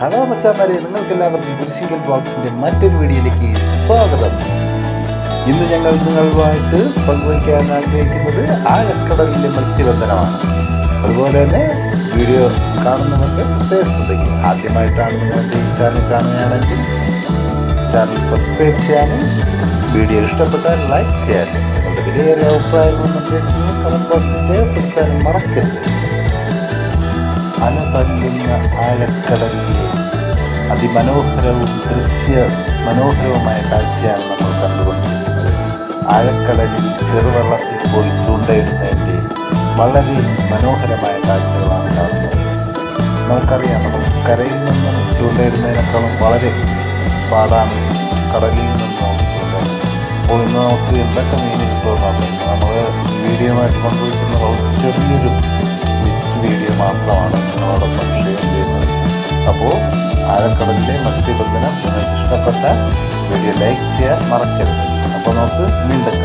Hello മച്ചാമാരെ നിങ്ങൾക്കെല്ലാവർക്കും കുരിശിങ്കൽ ബോക്സിന്റെ മറ്റൊരു വീഡിയോയിലേക്ക് സ്വാഗതം. ഇന്ന് ഞങ്ങൾ നിങ്ങളുമായിട്ട് പങ്കുവയ്ക്കാൻ ആഗ്രഹിക്കുന്നത് ആഴക്കടലിലെ മത്സ്യബന്ധനമാണ്. അതുപോലെ തന്നെ വീഡിയോ കാണുന്നവർക്ക് ശ്രദ്ധിക്കും ആദ്യമായിട്ടാണ് നിങ്ങൾക്ക് ഈ ചാനൽ കാണുകയാണെങ്കിൽ ചാനൽ സബ്സ്ക്രൈബ് ചെയ്യാനും വീഡിയോ ഇഷ്ടപ്പെട്ടാൽ ലൈക്ക് ചെയ്യാനും. നിങ്ങളുടെ വിലയേറിയ നിർദ്ദേശങ്ങളും കമന്റ് ബോക്സിൽ രേഖപ്പെടുത്താനും അലതല്ലുന്ന ആഴക്കടലിലെ അതിമനോഹരവും ദൃശ്യ മനോഹരവുമായ കാഴ്ചയാണ് നമ്മൾ കണ്ടുകൊണ്ടിരിക്കുന്നത്. ആഴക്കടലിൽ ചെറുവള്ളത്തിൽ പോയി ചൂണ്ടയിടുന്നതിന്റെ വളരെ മനോഹരമായ കാഴ്ചകളാണ് കാണുന്നത്. നമുക്കറിയാം നമ്മൾ കരയിൽ നിന്നും ചൂണ്ടയിടുന്നതിനേക്കാളും വളരെ പാടാണ് കടലിൽ നിന്നും അപ്പോൾ ഇന്ന് നമുക്ക് എന്തൊക്കെ മീൻ കിട്ടുമെന്നാണ് നമ്മൾ മീഡിയമായിട്ട് കൊണ്ടുപോയിരിക്കുന്ന വളരെ ചെറിയൊരു അപ്പോൾ ആഴക്കടലിലെ മത്സ്യബന്ധനം നിങ്ങൾക്ക് ഇഷ്ടപ്പെട്ട വീഡിയോ ലൈക്ക് ചെയ്യാൻ മറക്കരുത്. അപ്പോൾ നമുക്ക് വീണ്ടും.